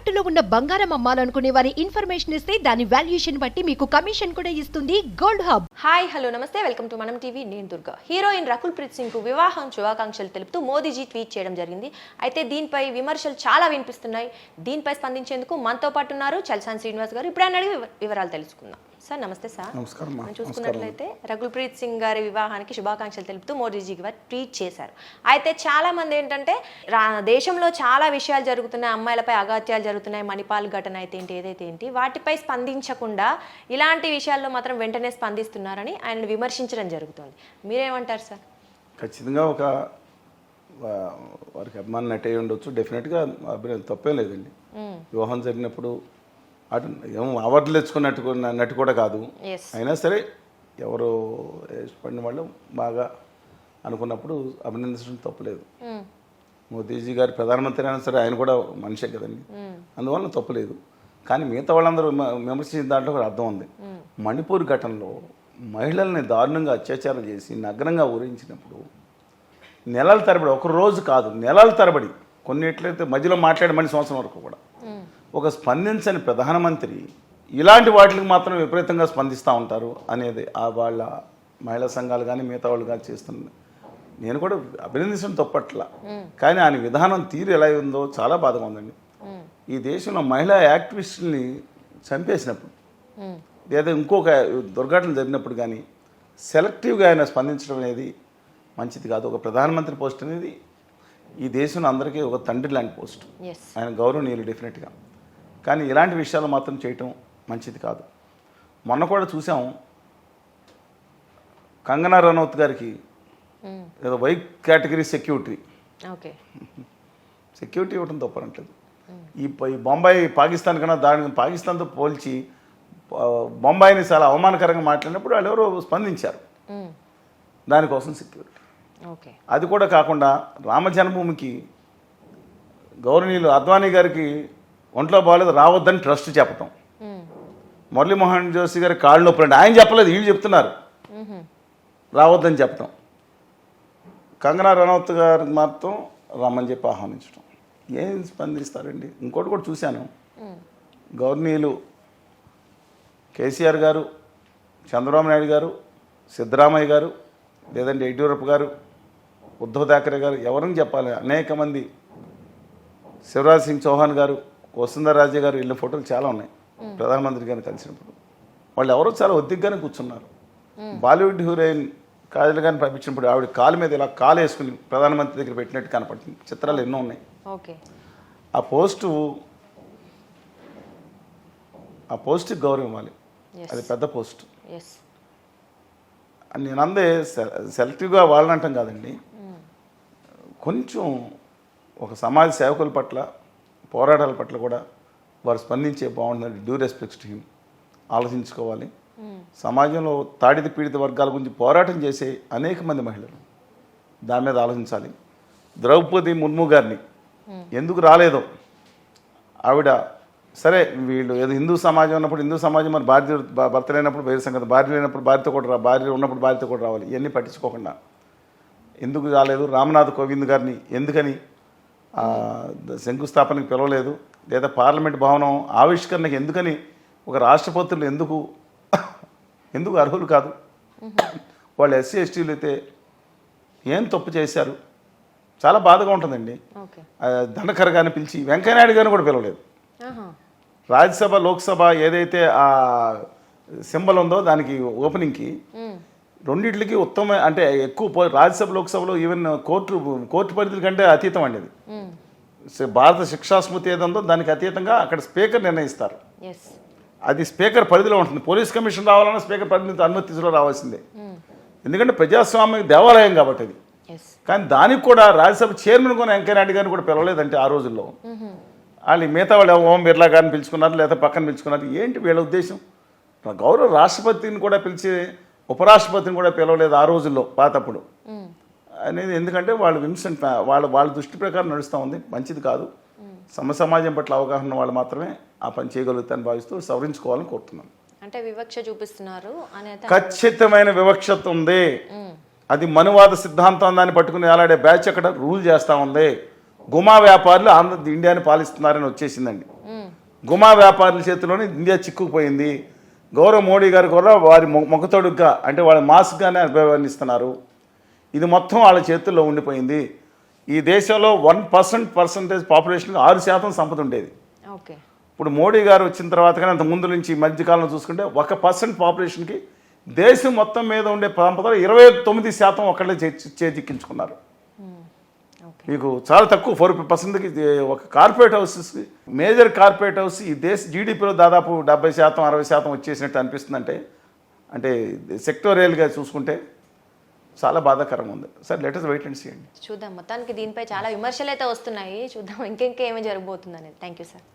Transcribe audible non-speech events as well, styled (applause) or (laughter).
తాకట్టులో ఉన్న బంగారం అమ్మాలనుకునే వారి ఇన్ఫర్మేషన్ ఇస్తే దాని వాల్యుయేషన్ బట్టి మీకు కమిషన్ కూడా ఇస్తుంది గోల్డ్ హబ్. హాయ్ హలో నమస్తే. Welcome to Manam TV. నేను దుర్గా. హీరోయిన్ రకుల్ ప్రీత్ సింగ్కు వివాహం శుభాకాంక్షలు తెలుపుతూ మోదీజీ ట్వీట్ చేయడం జరిగింది. అయితే దీనిపై విమర్శలు చాలా వినిపిస్తున్నాయి. దీనిపై స్పందించేందుకు మనతో పాటు ఉన్నారు చల్సాన్ శ్రీనివాస్ గారు. ఇప్పుడు ఆయన అడిగి వివరాలు తెలుసుకుందాం. సార్ నమస్తే సార్. నమస్కారం చూసుకున్నట్లయితే రకుల్ ప్రీత్ సింగ్ గారి వివాహానికి శుభాకాంక్షలు తెలుపుతూ మోదీజీ గారు ట్వీట్ చేశారు. అయితే చాలా మంది ఏంటంటే దేశంలో చాలా విషయాలు జరుగుతున్నాయి అమ్మాయిలపై అగాత్యాలు జరుగుతున్నాయి మణిపాల్ ఘటన అయితే ఏంటి ఏదైతే ఏంటి వాటిపై స్పందించకుండా ఇలాంటి విషయాల్లో మాత్రం వెంటనే స్పందిస్తున్నారని ఆయన విమర్శించడం జరుగుతుంది. మీరేమంటారు సార్? ఖచ్చితంగా ఒక వారికి అభిమానం నటి అయి ఉండొచ్చు డెఫినెట్గా అభినయం తప్పేం లేదండి. వివాహం జరిగినప్పుడు అటు ఏం అవార్డులు తెచ్చుకున్నట్టు నటి కూడా కాదు. అయినా సరే ఎవరు ఇష్టపడిన వాళ్ళు బాగా అనుకున్నప్పుడు అభినందించడం తప్పలేదు. మోదీజీ గారు ప్రధానమంత్రి అయినా సరే ఆయన కూడా మనిషే కదండి. అందువల్ల తప్పులేదు. కానీ మిగతా వాళ్ళందరూ విమ- విమర్శించిన దాంట్లో ఒక అర్థం ఉంది. మణిపూర్ ఘటనలో మహిళల్ని దారుణంగా అత్యాచారం చేసి నగ్నంగా ఊరించినప్పుడు నెలల తరబడి ఒక రోజు కాదు నెలల తరబడి కొన్నిట్లయితే మధ్యలో మాట్లాడే మళ్ళీ సంవత్సరం వరకు కూడా ఒక స్పందించని ప్రధానమంత్రి ఇలాంటి వాటికి మాత్రం విపరీతంగా స్పందిస్తూ ఉంటారు అనేది ఆ వాళ్ళ మహిళా సంఘాలు కానీ మిగతా వాళ్ళు కానీ చేస్తున్నారు నేను కూడా అభినందించడం తప్పట్ల. కానీ ఆయన విధానం తీరు ఎలా ఉందో చాలా బాధగా ఉందండి. ఈ దేశంలో మహిళా యాక్టివిస్టుల్ని చంపేసినప్పుడు లేదా ఇంకొక దుర్ఘటన జరిగినప్పుడు కానీ సెలెక్టివ్గా ఆయన స్పందించడం అనేది మంచిది కాదు. ఒక ప్రధానమంత్రి పోస్ట్ అనేది ఈ దేశంలో అందరికీ ఒక తండ్రి లాంటి పోస్ట్. ఆయన గౌరవనీయులు డెఫినెట్గా. కానీ ఇలాంటి విషయాలు మాత్రం చేయటం మంచిది కాదు. మొన్న కూడా చూసాం. కంగనా రనౌత్ గారికి ఏదో Y category security. Okay. Security ఇవ్వడం తప్పనట్లేదు. ఈ బొంబాయి పాకిస్తాన్ కన్నా దాని పాకిస్తాన్తో పోల్చి బొంబాయిని చాలా అవమానకరంగా మాట్లాడినప్పుడు వాళ్ళు ఎవరో స్పందించారు. దానికోసం సెక్యూరిటీ. ఓకే. అది కూడా కాకుండా రామ జన్మభూమికి గౌరవనీయులు అద్వానీ గారికి ఒంట్లో బాగాలేదు రావద్దని ట్రస్ట్ చెప్పటం. మురళీమోహన్ జోషి గారి కాళ్ళు నొప్పి అంటే ఆయన చెప్పలేదు వీళ్ళు చెప్తున్నారు. రావద్దని చెప్పటం. కంగనా రనౌత్ గారికి మాత్రం రమ్మని చెప్పి ఆహ్వానించడం ఏం స్పందిస్తారండి? ఇంకోటి కూడా చూశాను. గవర్నీయులు కేసీఆర్ గారు చంద్రబాబు నాయుడు గారు సిద్ధరామయ్య గారు లేదంటే యడ్యూరప్ప గారు ఉద్ధవ్ థాకరే గారు ఎవరిని చెప్పాలి? అనేక మంది. శివరాజ్ సింగ్ చౌహాన్ గారు వసుంధర రాజే గారు వీళ్ళ ఫోటోలు చాలా ఉన్నాయి. ప్రధానమంత్రి గారిని కలిసినప్పుడు. వాళ్ళు ఎవరో చాలా ఒద్దిగ్గానే కూర్చున్నారు. బాలీవుడ్ హీరోయిన్ కాజల్ గారిని పంపించినప్పుడు ఆవిడ కాలు మీద ఇలా కాలు వేసుకుని ప్రధానమంత్రి దగ్గర పెట్టినట్టు కనపడుతుంది. చిత్రాలు ఎన్నో ఉన్నాయి. ఆ పోస్టు ఆ పోస్ట్కి గౌరవం ఇవ్వాలి. అది పెద్ద పోస్ట్. నేను అందే సెలెక్టివ్గా వాళ్ళనంటాం కాదండి. కొంచెం ఒక సమాజ సేవకుల పట్ల పోరాటాల పట్ల కూడా వారు స్పందించే బాగుంటుంది డ్యూ రెస్పెక్ట్ హిమ్ ఆలోచించుకోవాలి. సమాజంలో తాడిత పీడిత వర్గాల గురించి పోరాటం చేసే అనేక మంది మహిళలు. దాని మీద ఆలోచించాలి. ద్రౌపది ముర్ము గారిని ఎందుకు రాలేదో. ఆవిడ సరే వీళ్ళు ఏదో హిందూ సమాజం ఉన్నప్పుడు హిందూ సమాజం మరి భార్య భర్త లేనప్పుడు వేరే సంగతి. భార్య లేనప్పుడు భార్యతో కూడా రా భార్య ఉన్నప్పుడు భార్యతో కూడా రావాలి. ఇవన్నీ పట్టించుకోకుండా. ఎందుకు రాలేదు? రామనాథ్ కోవింద్ గారిని ఎందుకని? శంకుస్థాపనకి పిలవలేదు. లేదా పార్లమెంట్ భవనం ఆవిష్కరణకి ఎందుకని ఒక రాష్ట్రపతులు ఎందుకు (coughs) ఎందుకు అర్హులు కాదు? వాళ్ళు ఎస్సీ ఎస్టీలు అయితే ఏం తప్పు చేశారు? చాలా బాధగా ఉంటుందండి. ధనకర్ గారిని పిలిచి వెంకయ్యనాయుడు గారిని కూడా పిలవలేదు. రాజ్యసభ లోక్సభ ఏదైతే ఆ సింబల్ ఉందో దానికి ఓపెనింగ్కి రెండిట్లకి ఉత్తమ అంటే ఎక్కువ రాజ్యసభ లోక్సభలో ఈవెన్ కోర్టు కోర్టు పరిధుల కంటే అతీతం అండి భారత శిక్షా స్మృతి ఏదందో దానికి అతీతంగా అక్కడ స్పీకర్ నిర్ణయిస్తారు. అది స్పీకర్ పరిధిలో ఉంటుంది. పోలీస్ కమిషన్ రావాలన్నా స్పీకర్ పరిధి అనుమతి తీసుకుని రావాల్సిందే. ఎందుకంటే ప్రజాస్వామ్య దేవాలయం కాబట్టి అది. కానీ దానికి కూడా రాజ్యసభ చైర్మన్ కూడా వెంకయ్యనాయుడు గారిని కూడా పిలవలేదంటే ఆ రోజుల్లో. వాళ్ళు మిగతా వాళ్ళు ఓం బిర్లా గారిని పిలుచుకున్నారు లేదా పక్కన పిలుచుకున్నారు. ఏంటి వీళ్ళ ఉద్దేశం? గౌరవ రాష్ట్రపతిని కూడా పిలిచి ఉపరాష్ట్రపతిని కూడా పిలవలేదు ఆ రోజుల్లో పాతప్పుడు. అనేది ఎందుకంటే వాళ్ళు విమ్సెంట్ వాళ్ళ వాళ్ళ దృష్టి ప్రకారం నడుస్తూ ఉంది. మంచిది కాదు. సమ సమాజం పట్ల అవగాహన ఉన్న వాళ్ళు మాత్రమే ఆ పని చేయగలుగుతారని భావిస్తూ సవరించుకోవాలని కోరుతున్నాను అంటే వివక్ష చూపిస్తున్నారు ఖచ్చితమైన వివక్షత ఉంది. అది మనువాద సిద్ధాంతం దాన్ని పట్టుకుని అలాడే బ్యాచ్ అక్కడ రూల్ చేస్తూ ఉంది. గుమా వ్యాపారులు ఆంధ్ర ఇండియాని పాలిస్తున్నారని వచ్చేసిందండి. గుమా వ్యాపారుల చేతిలోనే ఇండియా చిక్కుకుపోయింది. గౌరవ్ మోడీ గారు కూడా వారి మొ- మొక్కతొడుగ్గా అంటే వాళ్ళ మాస్క్గానే అభివర్ణిస్తున్నారు. ఇది మొత్తం వాళ్ళ చేతుల్లో ఉండిపోయింది. ఈ దేశంలో వన్ పర్సెంట్ పర్సంటేజ్ పాపులేషన్కి ఆరు శాతం సంపద ఉండేది. ఓకే. ఇప్పుడు మోడీ గారు వచ్చిన తర్వాత కానీ అంత ముందు నుంచి ఈ మధ్యకాలంలో చూసుకుంటే ఒక పర్సెంట్ పాపులేషన్కి దేశం మొత్తం మీద ఉండే సంపదలో ఇరవై తొమ్మిది శాతం ఒకళ్ళే చేజిక్కించుకున్నారు. మీకు చాలా తక్కువ ఫోర్ పర్సెంట్కి ఒక corporate houses major corporate house ఈ దేశ జీడిపిలో దాదాపు డెబ్బై శాతం అరవై శాతం వచ్చేసినట్టు అనిపిస్తుందంటే అంటే సెక్టోరియల్గా చూసుకుంటే చాలా బాధాకరంగా ఉంది. సార్ లెటర్స్ వెయిట్ అండ్ అండి. చూద్దాం. మొత్తానికి దీనిపై చాలా విమర్శలు అయితే వస్తున్నాయి. చూద్దాం. ఇంకెంకేమీ జరగబోతుంది అనేది థ్యాంక్ యూ సార్.